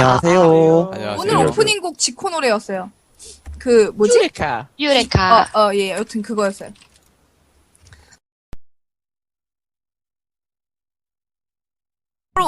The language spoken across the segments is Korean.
안녕하세요. 안녕하세요. 오늘 오프닝 곡 지코 노래였어요. 그 뭐지? 유레카. 유레카. 어, 어, 예, 여튼 그거였어요.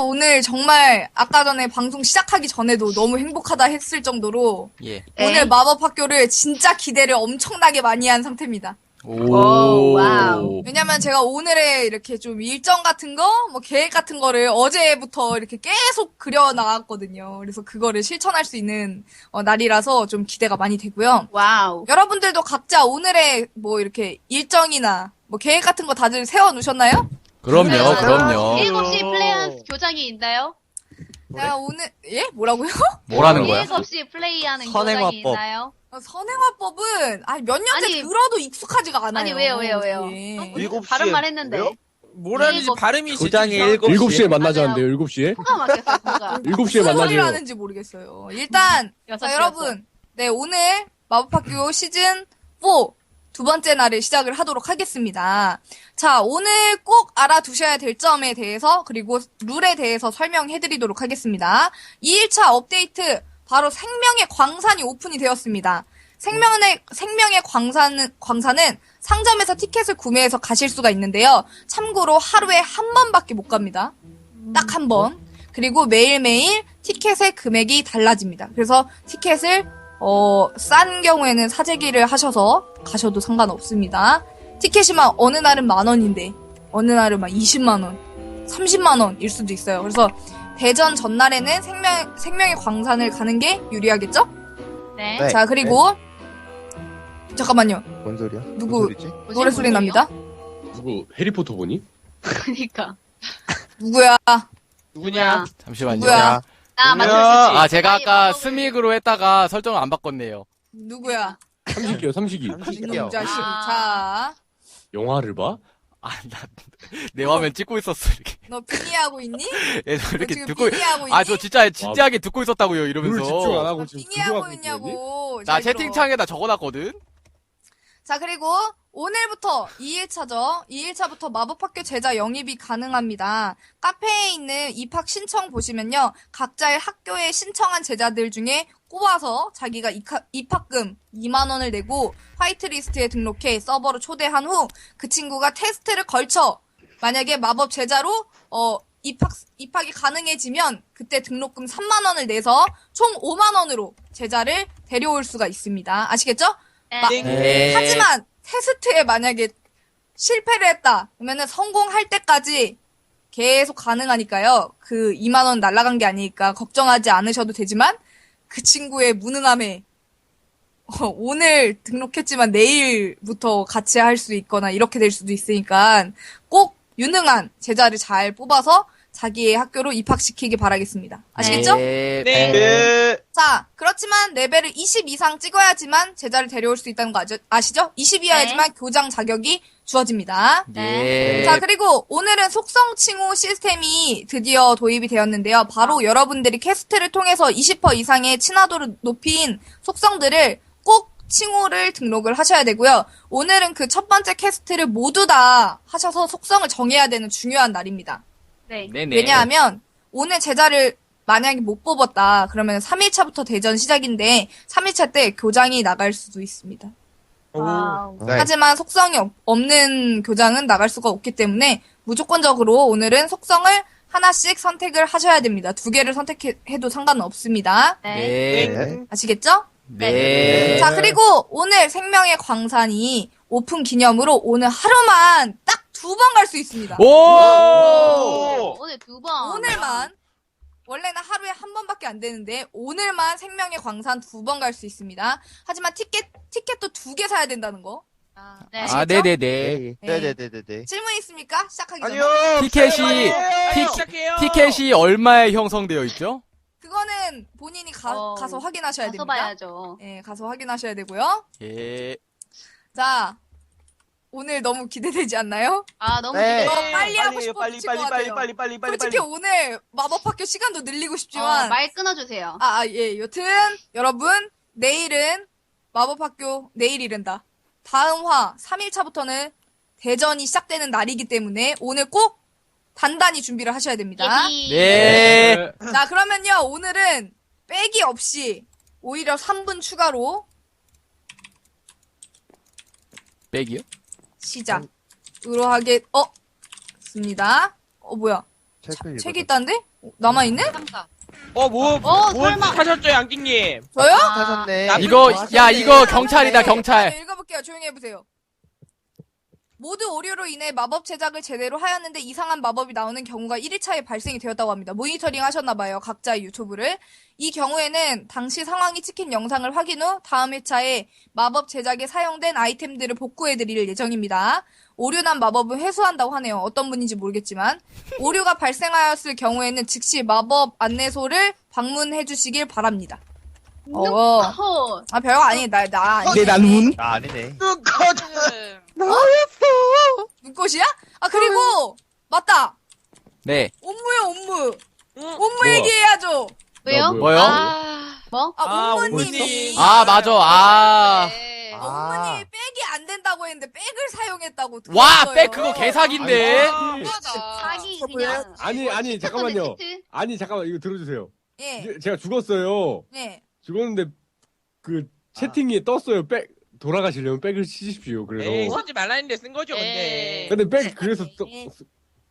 오늘 정말 아까 전에 방송 시작하기 전에도 너무 행복하다 했을 정도로 예. 네. 오늘 마법 학교를 진짜 기대를 엄청나게 많이 한 상태입니다. 오, 와우. 왜냐면 제가 오늘의 이렇게 좀 일정 같은 거, 뭐 계획 같은 거를 어제부터 이렇게 계속 그려 나갔거든요. 그래서 그거를 실천할 수 있는 어, 날이라서 좀 기대가 많이 되고요. 와우. 여러분들도 각자 오늘의 뭐 이렇게 일정이나 뭐 계획 같은 거 다들 세워 놓으셨나요? 그럼요, 네. 그럼요. 7시 플레이하는 교장이 있나요? 제가 오늘 예 뭐라고요? 뭐라는 거야? 7시 플레이하는 선행화법. 교장이 있나요? 어, 선행화법은 아몇 년째 아니, 들어도 익숙하지가 않아요. 아니, 왜요, 왜요, 왜요? 예. 어, 일곱 시에 말 했는데. 왜요? 뭐라는지 일곱- 발음이 일곱 7시에 만나자 맞아요. 하는데요, 7시에? 코가 막혔어, 코가. 7시에 무슨 소리를 만나죠. 하는지 모르겠어요. 일단 여섯 자. 여러분, 네, 오늘 마법학교 시즌 4 두 번째 날을 시작을 하도록 하겠습니다. 자, 오늘 꼭 알아두셔야 될 점에 대해서, 그리고 룰에 대해서 설명해 드리도록 하겠습니다. 2일차 업데이트, 바로 생명의 광산이 오픈이 되었습니다. 생명의, 생명의 광산은, 광산은 상점에서 티켓을 구매해서 가실 수가 있는데요. 참고로 하루에 한 번밖에 못 갑니다. 딱 한 번. 그리고 매일매일 티켓의 금액이 달라집니다. 그래서 티켓을 어, 싼 경우에는 사재기를 하셔서 가셔도 상관없습니다. 티켓이 막 어느 날은 만 원인데 어느 날은 막 20만 원, 30만 원일 수도 있어요. 그래서 대전 전날에는 생명 생명의 광산을 가는 게 유리하겠죠? 네. 네. 자 그리고 잠깐만요. 뭔 소리야? 누구- 소리지? 노래 소리 납니다. 누구 해리포터 보니? 그니까. 누구야? 누구냐? 잠시만요. 누구야? 아, 맞출 수 뭐야? 있지. 아, 제가 아까 스믹으로 했다가 설정을 안 바꿨네요. 누구야? 삼식이요, 삼식이. 이놈 자식. 아. 자, 영화를 봐? 아, 나, 내 화면 찍고 있었어, 이렇게. 너 빙의하고 있니? 예, 저 너 이렇게 지금 듣고, 빙의하고 있니? 아, 저 진짜 진지하게 듣고 있었다고요, 룰 집중 안 이러면서. 하고 너 지금 빙의하고? 있냐고. 나 잘 들어. 채팅창에다 적어놨거든? 자, 그리고 오늘부터 2일차죠. 2일차부터 마법학교 제자 영입이 가능합니다. 카페에 있는 입학 신청 보시면요. 각자의 학교에 신청한 제자들 중에 꼽아서 자기가 입학, 입학금 2만원을 내고 화이트리스트에 등록해 서버로 초대한 후 그 친구가 테스트를 걸쳐 만약에 마법 제자로 어, 입학, 입학이 가능해지면 그때 등록금 3만원을 내서 총 5만원으로 제자를 데려올 수가 있습니다. 아시겠죠? 네. 마- 네. 하지만 테스트에 만약에 실패를 했다 그러면은 성공할 때까지 계속 가능하니까요. 그 2만 원 날라간 게 아니니까 걱정하지 않으셔도 되지만 그 친구의 무능함에 어, 오늘 등록했지만 내일부터 같이 할 수 있거나 이렇게 될 수도 있으니까 꼭 유능한 제자를 잘 뽑아서 자기의 학교로 입학시키기 바라겠습니다. 아시겠죠? 네. 네. 네. 자, 그렇지만 레벨을 20 이상 찍어야지만 제자를 데려올 수 있다는 거 아시, 죠 20 이하야지만 교장 자격이 주어집니다. 예. 자, 그리고 오늘은 속성 칭호 시스템이 드디어 도입이 되었는데요. 바로 여러분들이 캐스트를 통해서 20% 이상의 친화도를 높인 속성들을 꼭 칭호를 등록을 하셔야 되고요. 오늘은 그 첫 번째 캐스트를 모두 다 하셔서 속성을 정해야 되는 중요한 날입니다. 네. 네네. 왜냐하면 오늘 제자를 만약에 못 뽑았다 그러면 3일차부터 대전 시작인데 3일차 때 교장이 나갈 수도 있습니다. 와우. 네. 하지만 속성이 없- 없는 교장은 나갈 수가 없기 때문에 무조건적으로 오늘은 속성을 하나씩 선택을 하셔야 됩니다. 두 개를 선택해도 상관은 없습니다. 네. 네. 네. 아시겠죠? 네. 자, 그리고 오늘 생명의 광산이 오픈 기념으로 오늘 하루만 딱 두 번 갈 수 있습니다. 오! 오. 오늘 두 번. 오늘만 원래는 하루에 한 번밖에 안 되는데 오늘만 생명의 광산 두 번 갈 수 있습니다. 하지만 티켓 티켓도 두 개 사야 된다는 거. 아, 네. 아? 네네네. 네. 네네네네네. 질문 있습니까? 시작하기 전에. 아니요. 티켓이, 티, 시작해요. 티켓이 얼마에 형성되어 있죠? 그거는 본인이 가, 어, 가서 확인하셔야 가서 됩니다. 봐야죠. 예, 가서 확인하셔야 되고요. 예. 자, 오늘 너무 기대되지 않나요? 아, 너무 네. 기대. 어, 빨리 하고 빨리 싶어 빨리 미칠 빨리 것 빨리 같아요. 빨리 빨리 빨리 솔직히 빨리. 오늘 마법학교 시간도 늘리고 어, 싶지만 말 끊어주세요. 아, 아, 예. 여튼, 여러분, 내일은 마법학교, 내일 이른다. 다음 화, 3일차부터는 대전이 시작되는 날이기 때문에 오늘 꼭 단단히 준비를 하셔야 됩니다. 예비. 네. 자, 그러면요, 오늘은 빼기 없이 오히려 3분 추가로 백이요? 시작으로 하게 어 습니다. 어 뭐야? 책을. 있다는데? 어, 남아 있네? 어, 뭐, 어, 뭐 설마. 하셨죠, 양띵님? 저요? 하셨네. 나- 이거, 야, 이거 경찰이다, 네, 경찰. 네, 읽어볼게요. 조용히 해보세요. 모두 오류로 인해 마법 제작을 제대로 하였는데 이상한 마법이 나오는 경우가 1일차에 발생이 되었다고 합니다. 모니터링 하셨나봐요. 각자 의 유튜브를. 이 경우에는 당시 상황이 찍힌 영상을 확인 후 다음 회차에 마법 제작에 사용된 아이템들을 복구해드릴 예정입니다. 오류난 마법은 회수한다고 하네요. 어떤 분인지 모르겠지만. 오류가 발생하였을 경우에는 즉시 마법 안내소를 방문해 주시길 바랍니다. 어, 어. 아, 별거 아니, 나, 나, 아니. 내 난문? 아, 아니네. 그, 꺼져. 눈꽃이야? 아, 그리고, 맞다! 네. 응? 옴무 뭐야? 얘기해야죠. 왜요? 뭐요? 아, 뭐? 아, 아, 옴무님이. 옴무님. 아, 맞아. 아. 네. 아. 옴무님이 백이 안 된다고 했는데, 백을 사용했다고. 와, 들었어요. 백 그거 개사기인데. 아니, 사기 어, 그냥. 아니, 아니, 잠깐만요. 건데, 치트? 아니, 잠깐만, 이거 들어주세요. 예, 이제 제가 죽었어요. 예. 죽었는데, 그, 채팅에 떴어요. 백, 돌아가시려면 백을 치십시오. 그래서. 에이, 쓰지 말라 했는데 쓴 거죠, 에이. 근데. 근데 백, 그래서 또,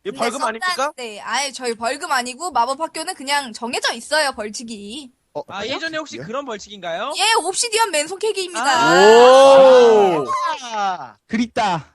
예. 이거 벌금 근데 아닙니까? 네, 아예 저희 벌금 아니고, 마법 학교는 그냥 정해져 있어요, 벌칙이. 어, 아, 예전에 혹시 예? 그런 벌칙인가요? 예, 옵시디언 맨손 캐기입니다. 오. 아, 그립다.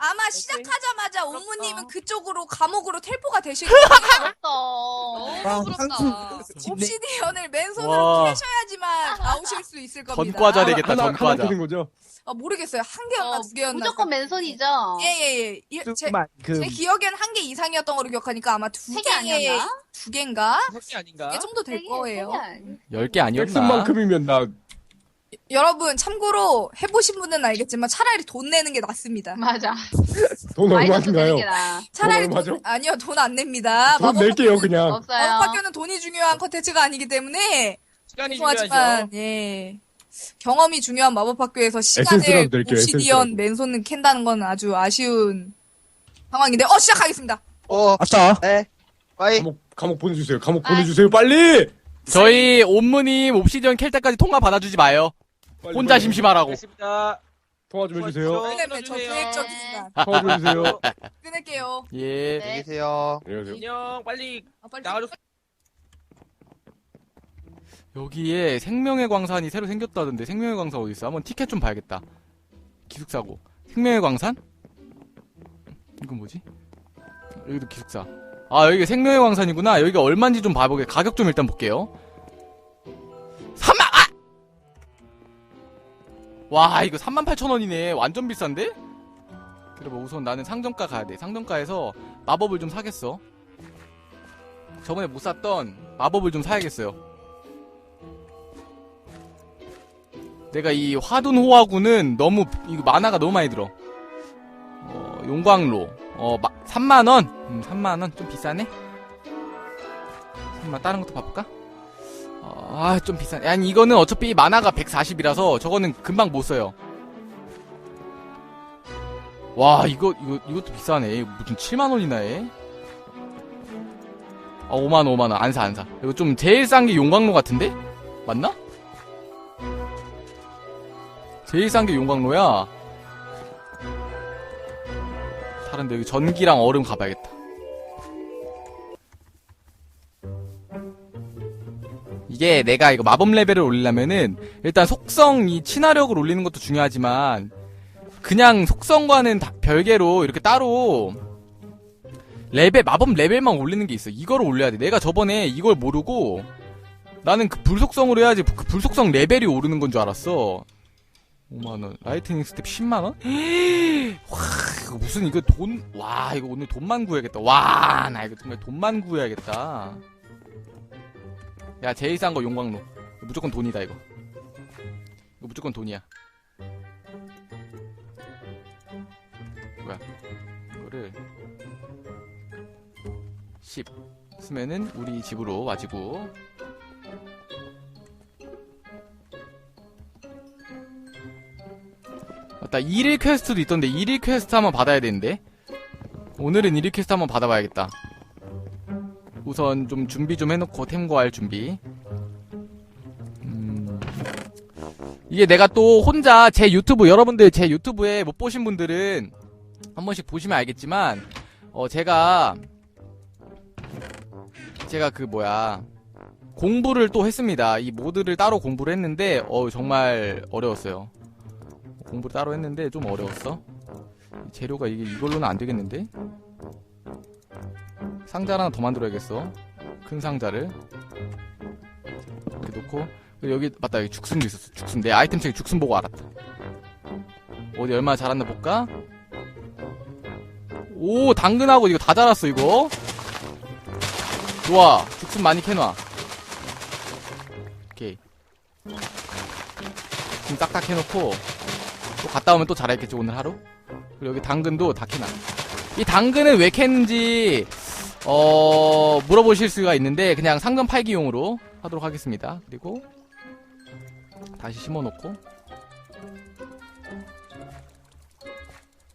아마 시작하자마자 부럽다. 옴무님은 그쪽으로 감옥으로 텔포가 되실 거예요. 부럽다. 아, 부럽다. 집네. 옵시디언을 맨손으로 와. 캐셔야지만 나오실 수 있을 겁니다. 전과자 되겠다, 하나, 하나 전과자. 되는 거죠? 아, 모르겠어요. 한 개였나 어, 두 개였나. 무조건 맨손이죠? 예예예. 예, 제, 쑥만큼. 제 기억엔 한 개 이상이었던 걸로 기억하니까 아마 두 세개 개, 아니었나? 두 개인가? 그게 아닌가? 두 개 정도 될 거예요. 열 개 아니었나? 백슨만큼이면 나, 여러분 참고로 해보신 분은 알겠지만 차라리 돈 내는 게 낫습니다. 맞아. 돈 마이너스 얼마인가요? 되는 게 나아. 차라리 얼마죠? 돈, 아니요 돈 안 냅니다. 돈 낼게요, 그냥. 없어요. 마법학교는 돈이 중요한 컨텐츠가 아니기 때문에 시간이 중요하죠. 죄송하지만 예 경험이 중요한 마법 학교에서 시간을 에센스라도 낼게요, 옵시디언 에센스라도. 맨손은 캔다는 건 아주 아쉬운 상황인데 어 시작하겠습니다. 어, 아싸. 네. 빠이. 감옥, 감옥 보내주세요. 감옥 보내주세요, 빨리! 저희 옴무님 옵시디언 캘 때까지 통화 받아주지 마요. 빨리, 혼자 빨리. 심심하라고. 알겠습니다. 통화 좀 해주세요. 어, 왜냐면 저 끊어주세요. 계획적인 인간 통화 좀 해주세요. 끊을게요. 예. 네. 안녕히 계세요. 안녕하세요. 안녕, 빨리 아, 빨리 나가줘. 여기에 생명의 광산이 새로 생겼다던데 생명의 광산 어디 있어? 한번 티켓 좀 봐야겠다. 기숙사고. 생명의 광산? 이건 뭐지? 여기도 기숙사. 아 여기가 생명의 광산이구나. 여기가 얼마인지 좀 봐보게. 가격 좀 일단 볼게요. 와 이거 3만 8천 원이네. 완전 비싼데? 그래 뭐 우선 나는 상점가 가야 돼. 상점가에서 마법을 좀 사겠어. 저번에 못 샀던 마법을 좀 사야겠어요. 내가 이 화둔 호화구는 너무 이거 만화가 너무 많이 들어. 어, 용광로 어 3만 원. 음, 3만 원 좀 비싸네. 3만 다른 것도 봐볼까? 어, 아좀 비싸네. 아니 이거는 어차피 만화가 140이라서 저거는 금방 못 써요. 와 이거 이거 이것도 비싸네. 무슨 7만 원이나 해? 아 5만 원 5만 원 안 사 안 사. 이거 좀 제일 싼 게 용광로 같은데? 맞나? 제일 싼 게 용광로야. 다른데 여기 전기랑 얼음 가봐야겠다. 이게 내가 이거 마법 레벨을 올리려면은 일단 속성 이 친화력을 올리는 것도 중요하지만 그냥 속성과는 다- 별개로 이렇게 따로 레벨 마법 레벨만 올리는 게 있어. 이거를 올려야 돼. 내가 저번에 이걸 모르고 나는 그 불속성으로 해야지 그 불속성 레벨이 오르는 건 줄 알았어. 5만원. 라이트닝 스텝 10만원? 와, 이거 무슨 이거 돈, 와, 이거 오늘 돈만 구해야겠다. 와, 나 이거 정말 돈만 구해야겠다. 야, 제일 싼 거 용광로. 무조건 돈이다, 이거. 이거 무조건 돈이야. 뭐야. 이거를 10 쓰면은 우리 집으로 와지고 맞다 1일 퀘스트도 있던데 1일 퀘스트 한번 받아야 되는데 오늘은 1일 퀘스트 한번 받아봐야겠다 우선 좀 준비 좀 해놓고 템 구할 준비 이게 내가 또 혼자 제 유튜브 여러분들 제 유튜브에 못 보신 분들은 한 번씩 보시면 알겠지만 어 제가 제가 그 뭐야 공부를 또 했습니다. 이 모드를 따로 공부를 했는데 어 정말 어려웠어요. 공부를 따로 했는데 좀 어려웠어. 이 재료가 이게 이걸로는 안 되겠는데? 상자를 하나 더 만들어야겠어. 큰 상자를 이렇게 놓고 여기 맞다 여기 죽순도 있었어. 죽순 내 아이템 책에 죽순 보고 알았다. 어디 얼마나 자랐나 볼까? 오 당근하고 이거 다 자랐어 이거. 좋아 죽순 많이 캐놔. 오케이. 지금 딱딱 해놓고 또 갔다 오면 또 자라있겠지 오늘 하루. 그리고 여기 당근도 다 캐놔. 이 당근은 왜 캐는지 어 물어보실 수가 있는데 그냥 상점 팔기용으로 하도록 하겠습니다. 그리고 다시 심어놓고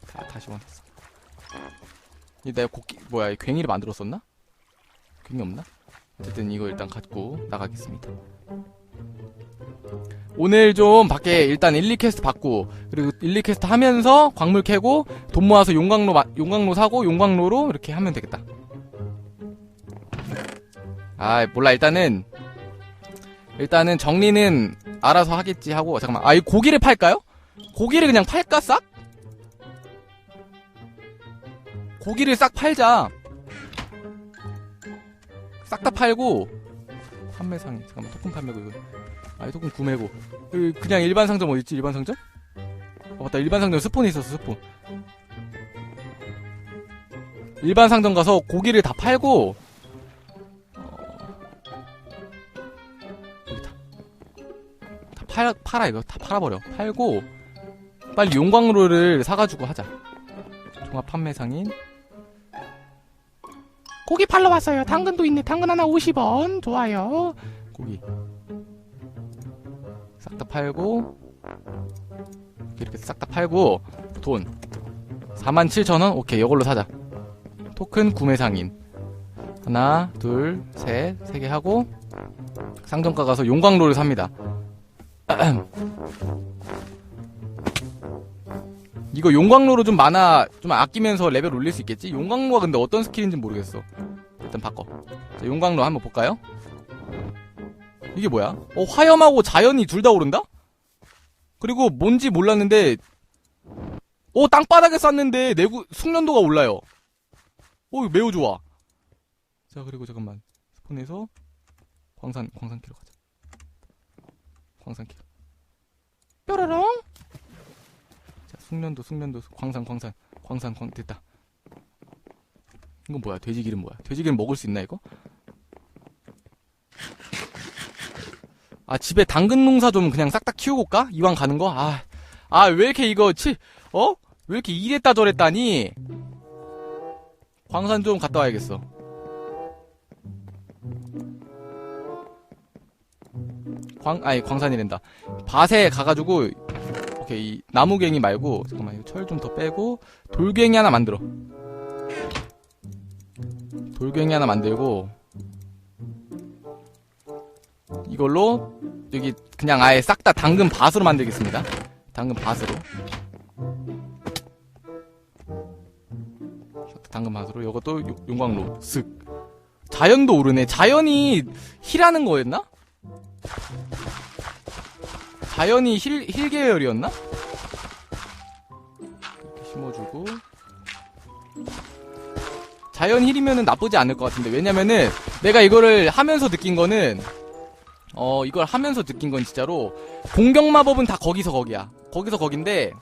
다 다시 원했어. 이 내가 곡기 뭐야 이 괭이를 만들었었나? 괭이 없나? 어쨌든 이거 일단 갖고 나가겠습니다. 오늘 좀 밖에 일단 1, 2캐스트 받고 그리고 1, 2캐스트 하면서 광물 캐고 돈 모아서 용광로 마- 용광로 사고 용광로로 이렇게 하면 되겠다. 아 몰라 일단은 일단은 정리는 알아서 하겠지 하고 잠깐만 아이 고기를 팔까요? 고기를 그냥 팔까 싹? 고기를 싹 팔자 싹 다 팔고 판매상에 잠깐만 토큰 판매고 이거. 아이 토큰 구매고. 그 그냥 일반 상점 어딨지? 일반 상점? 어 맞다. 일반 상점 스폰이 있었어 스폰. 일반 상점 가서 고기를 다 팔고 어, 여기다 다 팔, 팔아 이거. 다 팔아버려. 팔고 빨리 용광로를 사가지고 하자. 종합 판매상인 고기 팔러 왔어요. 당근도 있네. 당근 하나 50원. 좋아요. 고기. 싹 다 팔고 이렇게 싹 다 팔고 돈. 47,000원? 오케이. 이걸로 사자. 토큰 구매 상인. 하나 둘 셋 세 개 하고 상점가 가서 용광로를 삽니다 이거 용광로로 좀 많아 좀 아끼면서 레벨 올릴 수 있겠지? 용광로가 근데 어떤 스킬인지 모르겠어 일단 바꿔 자, 용광로 한번 볼까요? 이게 뭐야? 어 화염하고 자연이 둘 다 오른다? 그리고 뭔지 몰랐는데 어 땅바닥에 쌌는데 내구 숙련도가 올라요 어 이거 매우 좋아 자 그리고 잠깐만 스폰에서 광산 광산 캐러 가자 광산 캐러 뾰로롱 자 숙련도 숙련도 광산 광산 광산 광 됐다 이건 뭐야 돼지 기름 뭐야 돼지 기름 먹을 수 있나 이거? 아 집에 당근 농사 좀 그냥 싹 다 키우고 올까? 이왕 가는 거? 아, 아 왜 이렇게 이거 치, 어? 왜 이렇게 이랬다 저랬다니? 광산 좀 갔다 와야겠어. 광, 아니 광산이란다. 밭에 가가지고 오케이 이 나무갱이 말고 잠깐만 이거 철 좀 더 빼고 돌갱이 하나 만들어. 돌갱이 하나 만들고 이걸로 여기 그냥 아예 싹 다 당근 밭으로 만들겠습니다. 당근 밭으로. 당근 밭으로 이것도 요- 용광로 쓱. 자연도 오르네. 자연이 힐하는 거였나? 자연이 힐, 힐 계열이었나? 이렇게 심어주고. 자연 힐이면은 나쁘지 않을 것 같은데. 왜냐면은 내가 이거를 하면서 느낀 거는 어, 이걸 하면서 느낀 건 진짜로, 공격 마법은 다 거기서 거기야. 거기서 거긴데,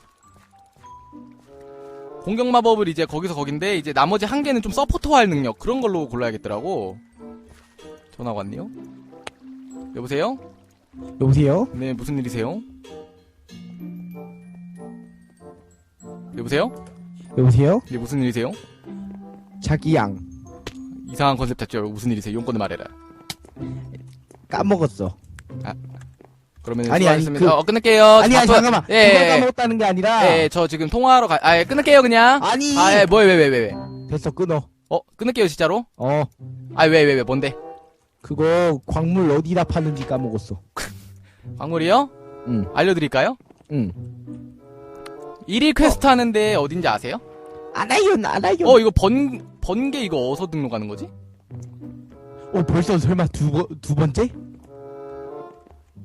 공격 마법을 이제 거기서 거긴데, 이제 나머지 한 개는 좀 서포터 할 능력, 그런 걸로 골라야겠더라고. 전화가 왔네요? 여보세요? 여보세요? 네, 무슨 일이세요? 여보세요? 여보세요? 네, 무슨 일이세요? 자기 양 이상한 컨셉 잡죠. 무슨 일이세요? 용건을 말해라. 까먹었어. 그러면 아니, 아니, 수고하셨습니다. 그- 어, 끊을게요. 아니 아니 바빠- 잠깐만. 예, 그걸 예, 까먹었다는 게 아니라. 예, 저 지금 통화하러 가, 아, 예, 끊을게요, 그냥. 아니. 아, 예, 뭐야, 왜, 왜, 왜, 왜. 됐어 끊어. 어, 끊을게요, 진짜로? 어 아, 왜, 왜, 왜, 뭔데? 그거 광물 어디다 파는지 까먹었어. 광물이요? 응. 알려드릴까요? 응. 1일 퀘스트 하는데 어딘지 아세요? 알아요, 알아요. 어, 이거 번, 번개 이거 어디서 등록하는 거지? 어, 벌써 설마 두, 번- 두 번째?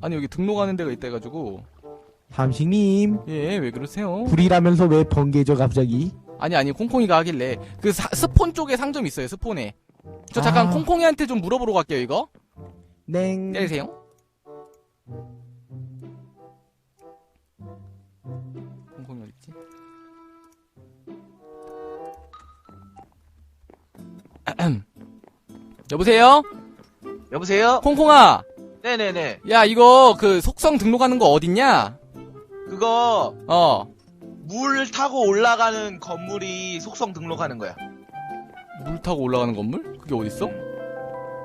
아니, 여기 등록하는 데가 있다 해가지고. 삼식님, 예, 왜 그러세요? 불이라면서 왜 번개죠, 갑자기? 아니, 아니, 콩콩이가 하길래. 그 사- 스폰 쪽에 상점 있어요, 스폰에. 저 잠깐 아. 콩콩이한테 좀 물어보러 갈게요, 이거. 냉. 때리세요. 콩콩이 어딨지? 여보세요? 여보세요? 콩콩아! 네네네. 야, 이거 그 속성 등록하는 거 어딨냐? 그거 어. 물 타고 올라가는 건물이 속성 등록하는 거야. 물 타고 올라가는 건물? 그게 어딨어?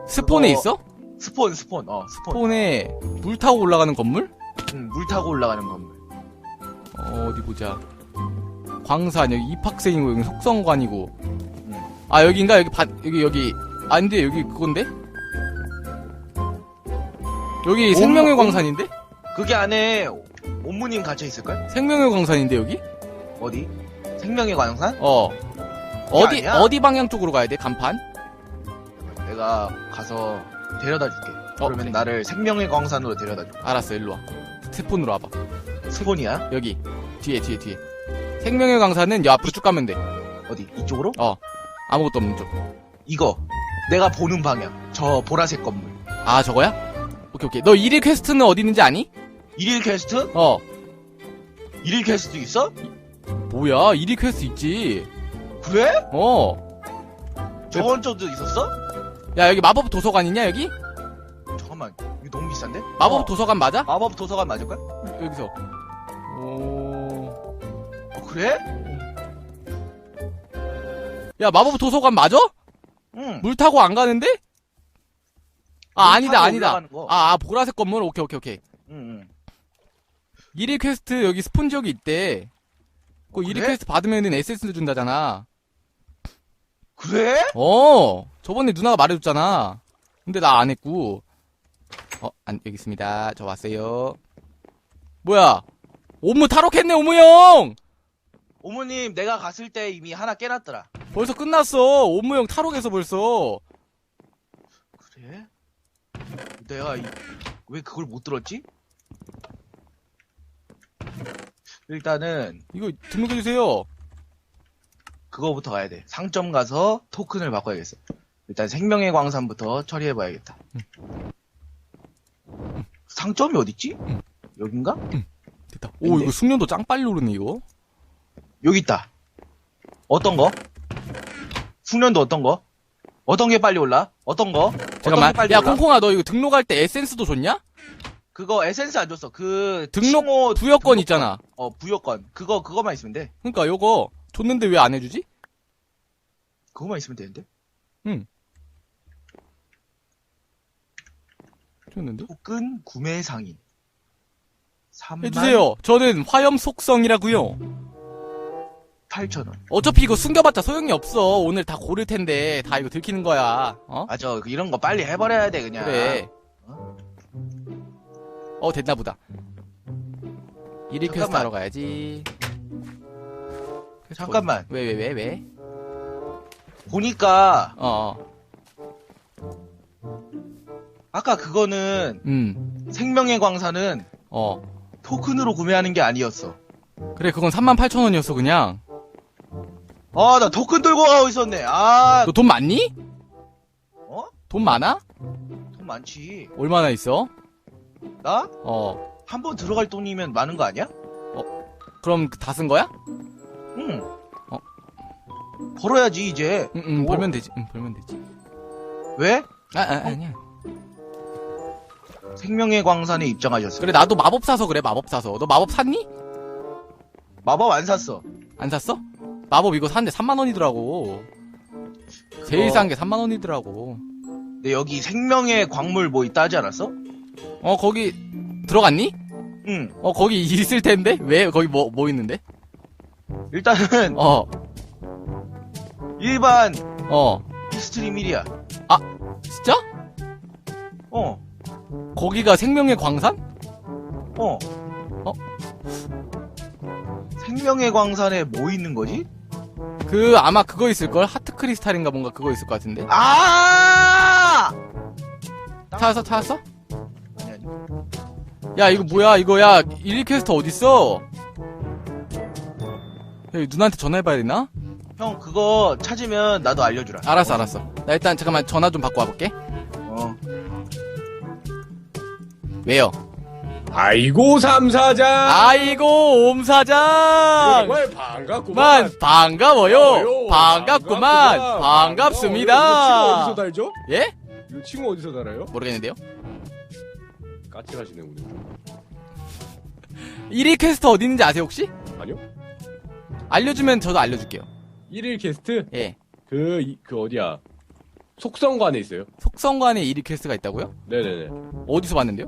스폰에 그거- 있어? 스폰 스폰. 어 스폰. 스폰에 물 타고 올라가는 건물? 응, 물 타고 올라가는 건물. 어, 어디 보자. 광산, 여기 입학생이고, 여기 속성관이고. 아, 여기인가? 여기 밭, 여기, 여기. 아, 근데 여기 그건데? 여기 오, 생명의 오. 광산인데? 그게 안에 옴무님 갇혀 있을걸? 생명의 광산인데, 여기? 어디? 생명의 광산? 어. 어디, 아니야. 어디 방향 쪽으로 가야 돼? 간판? 내가 가서 데려다 줄게. 그러면 그래. 나를 생명의 광산으로 데려다 줘. 알았어, 일로 와. 스폰으로 와봐. 스폰이야? 여기. 뒤에, 뒤에, 뒤에. 생명의 광산은 여 앞으로 쭉 가면 돼. 어디? 이쪽으로? 어. 아무것도 없는 쪽. 이거. 내가 보는 방향. 저 보라색 건물. 아, 저거야? 오케이, 오케이. 너 1일 퀘스트는 어디 있는지 아니? 일일 퀘스트? 어. 일일 퀘스트 있어? 뭐야, 1일 퀘스트 있지. 그래? 어. 저번 주도 있었어? 야, 여기 마법 도서관이냐, 여기? 잠깐만. 이거 너무 비싼데? 마법 어, 도서관 맞아? 마법 도서관 맞을걸? 여기서. 오. 어, 그래? 야, 마법 도서관 맞아? 응. 물 타고 안 가는데? 아, 물 아니다, 아니다. 아, 아, 보라색 건물? 오케이, 오케이, 오케이. 응, 응. 1일 퀘스트 여기 스폰 지역이 있대. 그 어, 1일 그래? 퀘스트 받으면은 에센스 준다잖아. 그래? 어, 저번에 누나가 말해줬잖아. 근데 나 안 했고. 어, 안, 여기 있습니다. 저 왔어요. 뭐야? 오무 탈옥했네, 오무 형! 어머님, 내가 갔을 때 이미 하나 깨놨더라. 벌써 끝났어. 오무 형 탈옥해서 벌써. 그래? 내가 이- 왜 그걸 못 들었지? 일단은 이거 등록해주세요. 그거부터 가야 돼. 상점 가서 토큰을 바꿔야겠어. 일단 생명의 광산부터 처리해봐야겠다. 상점이 어딨지? 여긴가? 됐다. 오, 근데? 이거 숙련도 짱 빨리 오르네, 이거. 여기 있다. 어떤 거? 숙련도 어떤 거? 어떤 게 빨리 올라? 어떤 거? 어떤 잠깐만. 게 빨리 야, 올라? 콩콩아, 너 이거 등록할 때 에센스도 줬냐? 그거 에센스 안 줬어. 그 등록 부여권 등록권. 있잖아. 어 부여권. 그거 그거만 있으면 돼. 그니까, 요거 줬는데 왜 안 해주지? 그거만 있으면 되는데. 줬는데? 토큰 구매 상인. 3만 해주세요. 저는 화염 속성이라고요. 8천 원. 어차피 이거 숨겨봤자 소용이 없어. 오늘 다 고를 텐데 다 이거 들키는 거야. 어? 맞아. 이런 거 빨리 해버려야 돼 그냥. 그래. 어 됐나 보다. 1일 퀘스트 잠깐만. 하러 가야지. 잠깐만. 왜 왜 왜 왜? 보니까 어, 어. 아까 그거는 음. 생명의 광산은 어. 토큰으로 구매하는 게 아니었어. 그래 그건 38,000원이었어 그냥. 아 나 토큰 들고 가고 있었네. 아, 너 돈 많니? 어? 돈 많아? 돈 많지. 얼마나 있어? 나? 어. 한 번 들어갈 돈이면 많은 거 아니야? 그럼 다 쓴 거야? 응. 어. 벌어야지 이제. 응, 응, 오. 벌면 되지. 응, 벌면 되지. 왜? 아, 아, 아니야. 생명의 광산에 입장하셨어. 그래, 나도 마법 사서 그래, 마법 사서. 너 마법 샀니? 마법 안 샀어. 안 샀어? 마법 이거 샀는데 3만 원이더라고. 제일 그거- 싼게 3만 원이더라고. 근데 여기 생명의 광물 뭐 있다 하지 않았어? 어, 거기, 들어갔니? 응. 어, 거기 있을 텐데? 왜? 거기 뭐, 뭐 있는데? 일단은 어, 일반 어. 스트림 1이야. 진짜? 어. 거기가 생명의 광산? 어. 생명의 광산에 뭐 있는 거지? 그 아마 그거 있을걸? 하트 크리스탈인가 뭔가 그거 있을 것 같은데 아! 찾았어 찾았어? 아니 아니. 야 이거 뭐야 이거 야 1위 퀘스트 어딨어? 누나한테 전화해봐야 되나? 형 그거 찾으면 나도 알려주라. 알았어 알았어 나 일단 잠깐만 전화 좀 받고 와볼게 어. 왜요? 아이고 삼사장. 아이고 옴사장 정말 반갑구만. 만 반가워요 반가워요. 반갑구만. 반갑습니다 어, 이거 친구 어디서 달죠? 예? 이거 친구 어디서 달아요? 모르겠는데요 까칠하시네 오늘. 1위 퀘스트 어디 있는지 아세요 혹시? 아니요. 알려주면 저도 알려줄게요 1일 게스트 예 그 이- 그 어디야? 속성관에 있어요. 속성관에 1위 퀘스트가 있다고요? 네네네. 어디서 봤는데요?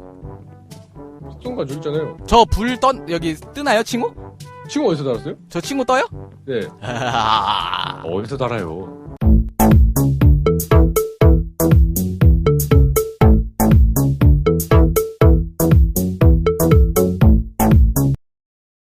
속성관 저 있잖아요. 저불떤 여기 뜨나요 친구? 친구 어디서 달았어요? 저 친구 떠요? 네. 아, 어디서 달아요?